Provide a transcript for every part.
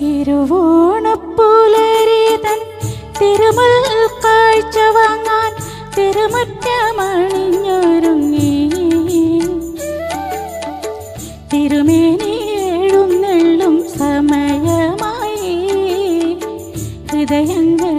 തിരുവോണപ്പുലരിതൻ തിരുമൽ കാഴ്ച വാങ്ങാൻ തിരുമുറ്റമണിഞ്ഞൊരുങ്ങി. തിരുമേനി എഴുന്നള്ളും സമയമായി. ഹൃദയങ്ങൾ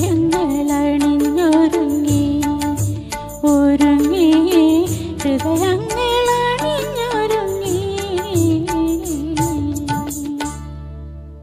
ഹൃദയങ്ങളണിഞ്ഞൊരുങ്ങി. ഒരുങ്ങി ഹൃദയങ്ങൾ